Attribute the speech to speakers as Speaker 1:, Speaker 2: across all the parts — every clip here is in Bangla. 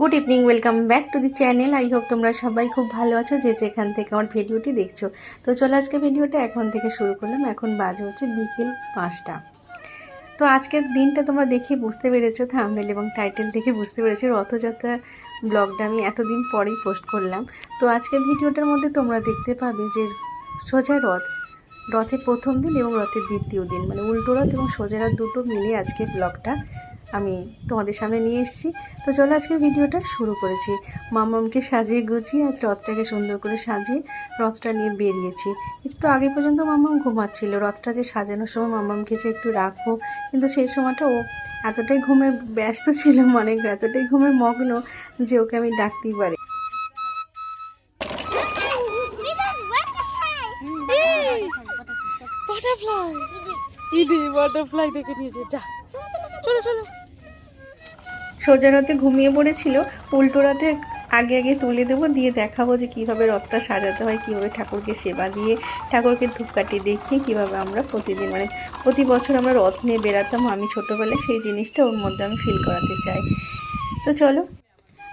Speaker 1: Good evening welcome back to the channel I hope তোমরা সবাই খুব ভালো আছো যে যেখান থেকে আমার ভিডিওটি দেখছ। তো চলো আজকে ভিডিওটা এখন থেকে শুরু করলাম। এখন বাজে হচ্ছে বিকেল পাঁচটা। তো আজকের দিনটা তোমরা দেখে বুঝতে পেরেছ থামনেল এবং টাইটেল দেখে বুঝতে পেরেছ। রথযাত্রার ব্লগটা আমি এতদিন পরেই পোস্ট করলাম। তো আজকের ভিডিওটার মধ্যে তোমরা দেখতে পাবে যে সোজা রথ, রথের প্রথম দিন এবং রথের দ্বিতীয় দিন। মানে উল্টো রথ এবং সোজা রথ দুটো মিলিয়ে আজকে ব্লগটা। আমি তোমাদের সামনে নিয়ে এসেছি তো চলো আজকে ভিডিওটা শুরু করেছি মামামকে সাজিয়ে গুছিয়ে আজ রথটাকে সুন্দর করে সাজিয়ে রথটা নিয়ে বেরিয়েছি একটু আগে পর্যন্ত মামাম ঘুমাচ্ছিল রথটা যে সাজানোর সময় মামামকে যে একটু রাখব কিন্তু সেই সময়টা ও এতটাই ঘুমে ব্যস্ত ছিল মানে এতটাই ঘুমে মগ্ন যে ওকে আমি ডাকতেই পারি
Speaker 2: ইদি বাটারফ্লাই দেখে নিয়েছে যা চলো চলো
Speaker 1: সোজা রথে ঘুমিয়ে পড়েছিল, উল্টো রথে আগে আগে তুলে দেবো, দিয়ে দেখাবো যে কীভাবে রথটা সাজাতে হয়, কীভাবে ঠাকুরকে সেবা দিয়ে ঠাকুরকে ধূপকাঠি দেখিয়ে কীভাবে আমরা প্রতিদিন মানে প্রতি বছর আমরা রথ নিয়ে বেড়াতাম, আমি ছোটোবেলায় সেই জিনিসটা ওর মধ্যে আমি ফিল করাতে চাই। তো চলো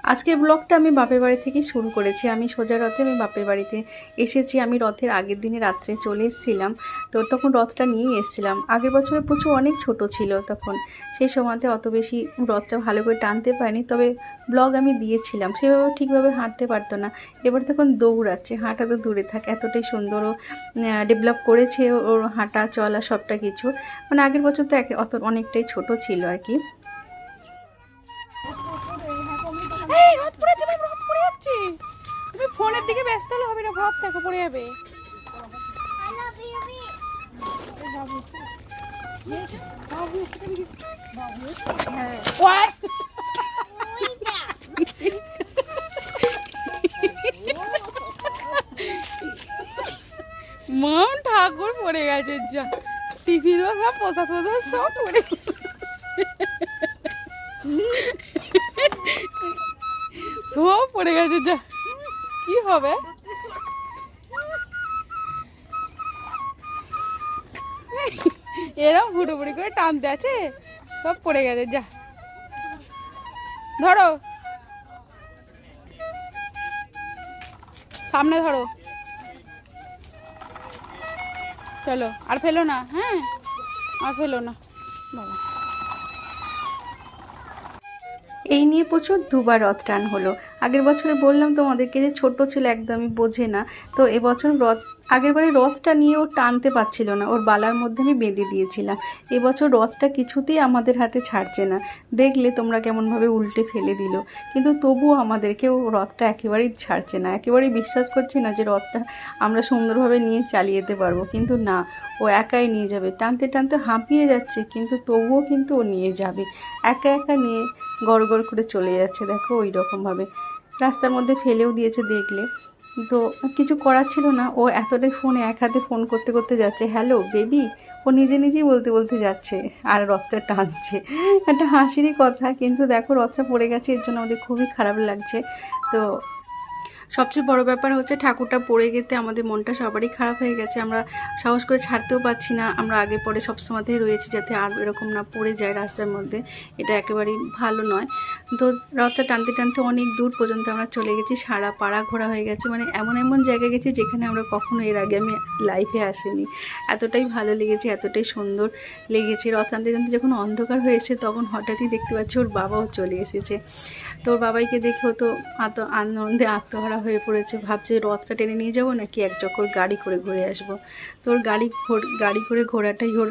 Speaker 1: আজকের ব্লগটা আমি বাপের বাড়ি থেকে শুরু করেছি। আমি সোজা রথে আমি বাপের বাড়িতে এসেছি। আমি রথের আগের দিনে রাত্রে চলে এসেছিলাম। তো তখন রথটা নিয়েই এসেছিলাম। আগের বছরে প্রচুর অনেক ছোট ছিল তখন। সেই সময়তে অত বেশি রথটা ভালো করে টানতে পারিনি। তবে ব্লগ আমি দিয়েছিলাম। সেভাবে ঠিকভাবে হাঁটতে পারতো না। এবার তখন দৌড়াচ্ছে। হাঁটা তো দূরে থাকে। এতটাই সুন্দর ও ডেভেলপ করেছে ওর হাঁটা, চলা, সবটা কিছু। মানে আগের বছর তো একে- অত অনেকটাই ছোট ছিল আর কি।
Speaker 2: দিকে ব্যস্ত হবে না ভাব দেখো পড়ে যাবে। What? মন ঠাকুর পড়ে গেছে যা। টিভিরও সব পোশাক পোশাক সব পড়ে সব পড়ে গেছে যা। কি হবে? এরম হুড়ুবুড়ি করে টানতে আছে? সব পড়ে গেছে, যা। ধরো। সামনে ধরো। চলো, আর ফেলো না হ্যাঁ? আর ফেলো না। বাবা।
Speaker 1: এই নিয়ে প্রচুর দুবার রথ টান হলো। আগের বছরে বললাম তোমাদেরকে যে ছোট ছিল একদমই বোঝে না। তো এবছর রথ আগের বারে রথটা নিয়ে ও টানতে পারছিল না। ওর বালার মধ্যে আমি বেঁধে দিয়েছিলাম। এবছর রথটা কিছুতেই আমাদের হাতে ছাড়ছে না। দেখলে তোমরা কেমনভাবে উল্টে ফেলে দিল। কিন্তু তবুও আমাদেরকে ও রথটা একেবারেই ছাড়ছে না। একেবারেই বিশ্বাস করছে না যে রথটা আমরা সুন্দরভাবে নিয়ে চালিয়ে যেতে পারব। কিন্তু না, ও একাই নিয়ে যাবে। টানতে টানতে হাঁপিয়ে যাচ্ছে, কিন্তু তবুও কিন্তু ও নিয়ে যাবে। একা একা নিয়ে গড় গড় করে চলে যাচ্ছে, দেখো ওই রকমভাবে রাস্তার মধ্যে ফেলেও দিয়েছে দেখলে। তো কিছু করার ছিল না। ও এতটাই ফোনে এক হাতে ফোন করতে করতে যাচ্ছে হ্যালো বেবি ও নিজে নিজেই বলতে বলতে যাচ্ছে আর রথটা টানছে। একটা হাসিরই কথা, কিন্তু দেখো রথটা পড়ে গেছে, এর জন্য আমাদের খুবই খারাপ লাগছে। তো সবচেয়ে বড় ব্যাপার হচ্ছে ঠাকুরটা পড়ে গেতে আমাদের মনটা সবারই খারাপ হয়ে গেছে, আমরা সাহস করে ছাড়তেও পারছি না, আমরা আগে পরে সবসময়তেই রয়েছি যাতে আর এরকম না পড়ে যায় রাস্তার মধ্যে, এটা একেবারেই ভালো নয়। তো রথটা টানতে টানতে অনেক দূর পর্যন্ত আমরা চলে গেছি, সারা পাড়া ঘোরা হয়ে গেছে মানে এমন এমন জায়গায় গেছি যেখানে আমরা কখনো এর আগে আমি লাইফে আসিনি। এতটাই ভালো লেগেছে, এতটাই সুন্দর লেগেছে রথ টানতে টানতে যখন অন্ধকার হয়েছে তখন হঠাৎই দেখতে পাচ্ছি ওর বাবাও চলে এসেছে। তো ওর বাবাইকে দেখেও তো আত আনন্দে আত্মহারা হয়ে পড়েছে। ভাবছে রথটা টেনে নিয়ে যাব নাকি এক চক্কর গাড়ি করে ঘুরে আসব। তো ওর গাড়ি ঘোর, গাড়ি করে ঘোরাটাই ওর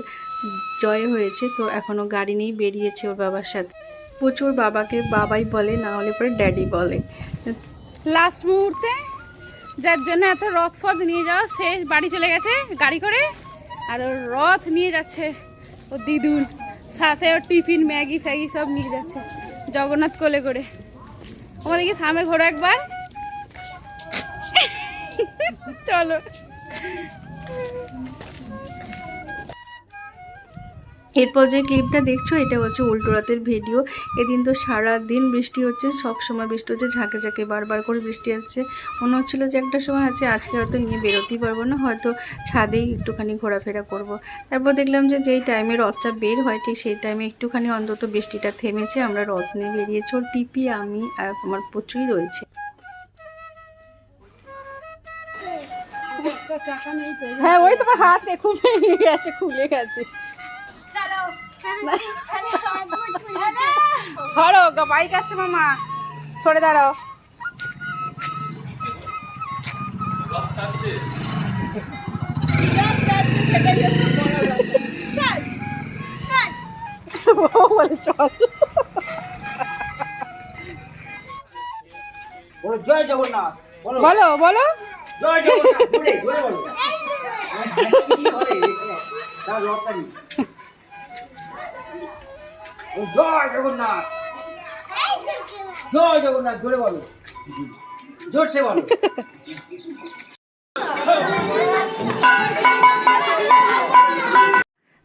Speaker 1: জয় হয়েছে। তো এখনও গাড়ি নিয়েই বেরিয়েছে ওর বাবার সাথে। প্রচুর বাবাকে বাবাই বলে, না হলে পরে ড্যাডি বলে।
Speaker 2: লাস্ট মুহূর্তে যার জন্য এত রথ ফথ নিয়ে যাওয়া শেষ বাড়ি চলে গেছে গাড়ি করে আর ওর রথ নিয়ে যাচ্ছে ও দিদুন। সাথে ওর টিফিন, ম্যাগি, ফ্যাগি সব নিয়ে যাচ্ছে, জগন্নাথ কোলে করে। আমাদের কি সামনে ঘোরো একবার। চলো।
Speaker 1: এরপর যে ক্লিপটা দেখছ, এটা হচ্ছে উল্টো রাতের ভিডিও এদিন তো সারা দিন বৃষ্টি হচ্ছে সব সময় বৃষ্টি হচ্ছে, ঝাঁকে ঝাঁকে বারবার করে বৃষ্টি আসছে। মনে হচ্ছিল যে একটা সময় আছে, আজকে হয়তো নিয়ে বেরোতেই পারব না, হয়তো ছাদেই একটুখানি ঘোরাফেরা করব। তারপর দেখলাম যে যেই টাইমে রথটা বের হয়, ঠিক সেই টাইমে একটুখানি অন্তত বৃষ্টিটা থেমেছে, আমরা রথ নিয়ে বেরিয়েছি। ওর পিপি, আমি আর আমার প্রচুরই রয়েছে।
Speaker 2: হ্যাঁ ওই তোমার হাতে খুলে গেছে খুলে গেছে। ধরো গা বাইক আসছে মামা। সরে দাঁড়াও। ও বলে চল।
Speaker 3: বলো বলো। লটারি ও জয় জগন্নাথ। জয় জগন্নাথ জোরে বলো। জোরসে বলো।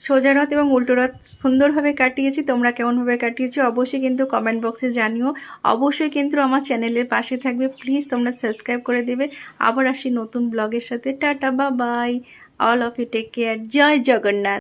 Speaker 1: সোজা রথ এবং উল্টো রথ সুন্দরভাবে কাটিয়েছি, তোমরা কেমনভাবে কাটিয়েছো অবশ্যই কিন্তু কমেন্ট বক্সে জানিও। অবশ্যই কিন্তু আমার চ্যানেলের পাশে থাকবে প্লিজ তোমরা সাবস্ক্রাইব করে দেবে। আবার আসি নতুন ব্লগের সাথে। টাটা বা bye all of you take care Joy Jagannath.